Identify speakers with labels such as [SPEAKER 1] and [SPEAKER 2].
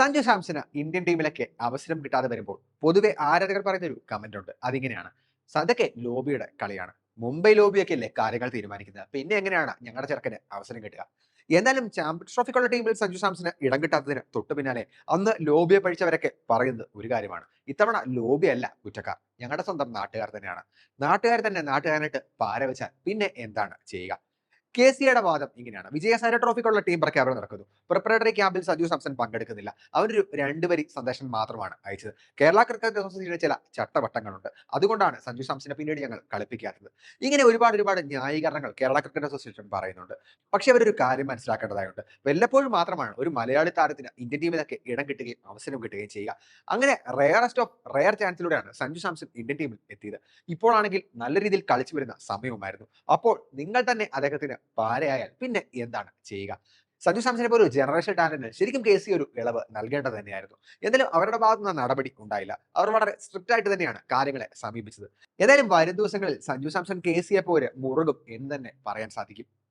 [SPEAKER 1] Sanju സാംസന് Indian ടീമിലൊക്കെ അവസരം കിട്ടാതെ വരുമ്പോൾ പൊതുവെ ആരാധകർ പറയുന്ന ഒരു കമന്റ് ഉണ്ട്. അതിങ്ങനെയാണ്. അതൊക്കെ ലോബിയുടെ കളിയാണ്. മുംബൈ ലോബിയൊക്കെ അല്ലേ കാര്യങ്ങൾ തീരുമാനിക്കുന്നത്. പിന്നെ എങ്ങനെയാണ് ഞങ്ങളുടെ ചെറുക്കന് അവസരം കിട്ടുക? എന്നാലും ചാമ്പ്യൻസ് ട്രോഫിക്കുള്ള ടീമിൽ സഞ്ജു സാംസന് ഇടം കിട്ടാത്തതിന് തൊട്ടു പിന്നാലെ അന്ന് ലോബിയെ പഴിച്ചവരൊക്കെ പറയുന്നത് ഒരു കാര്യമാണ്. ഇത്തവണ ലോബിയല്ല കുറ്റക്കാർ. ഞങ്ങളുടെ സ്വന്തം നാട്ടുകാർ തന്നെയാണ്. നാട്ടുകാർ തന്നെ നാട്ടുകാരനായിട്ട് പാര വെച്ചാൽ പിന്നെ എന്താണ് ചെയ്യുക? കെ സിയുടെ വാദം ഇങ്ങനെയാണ്. വിജയസാര ട്രോഫിക്കുള്ള ടീം പ്രഖ്യാപനം നടക്കുന്നു. പ്രിപ്പറേറ്ററി ക്യാമ്പിൽ സജു സംസൻ പങ്കെടുക്കുന്നില്ല. അവനൊരു രണ്ടുപേരി സന്ദേശം മാത്രമാണ് അയച്ചത്. കേരള ക്രിക്കറ്റ് അസോസിയേഷന്റെ ചില ചട്ടവട്ടങ്ങളുണ്ട്. അതുകൊണ്ടാണ് സഞ്ജു സാംസനെ പിന്നീട് ഞങ്ങൾ കളിപ്പിക്കാത്തത്. ഇങ്ങനെ ഒരുപാട് ഒരുപാട് ന്യായീകരണങ്ങൾ കേരള ക്രിക്കറ്റ് അസോസിയേഷൻ പറയുന്നുണ്ട്. പക്ഷെ അവരൊരു കാര്യം മനസ്സിലാക്കേണ്ടതായുണ്ട്. വല്ലപ്പോഴും മാത്രമാണ് ഒരു മലയാളി താരത്തിന് ഇന്ത്യൻ ടീമിലൊക്കെ ഇടം കിട്ടുകയും അവസരം കിട്ടുകയും ചെയ്യുക. അങ്ങനെ റെയറസ്റ്റ് ഓഫ് റെയർ ചാൻസിലൂടെയാണ് സഞ്ജു സാംസൺ ഇന്ത്യൻ ടീമിൽ എത്തിയത്. ഇപ്പോഴാണെങ്കിൽ നല്ല രീതിയിൽ കളിച്ചു വരുന്ന സമയവുമായിരുന്നു. അപ്പോൾ നിങ്ങൾ തന്നെ അദ്ദേഹത്തിന് പാരയായാൽ പിന്നെ എന്താണ് ചെയ്യുക? സഞ്ജു സാംസനെ പോലെ ഒരു ജനറേഷൻ ടാലന്റിന് ശരിക്കും കെ സി ഒരു ഇളവ് നൽകേണ്ടത് തന്നെയായിരുന്നു. എന്നാലും അവരുടെ ഭാഗത്തു നിന്ന് നടപടി ഉണ്ടായില്ല. അവർ വളരെ സ്ട്രിക്റ്റ് ആയിട്ട് തന്നെയാണ് കാര്യങ്ങളെ സമീപിച്ചത്. ഏതായാലും വരും ദിവസങ്ങളിൽ സഞ്ജു സാംസൺ കെ സിയെ പോലെ മുറുകും എന്ന് തന്നെ പറയാൻ സാധിക്കും.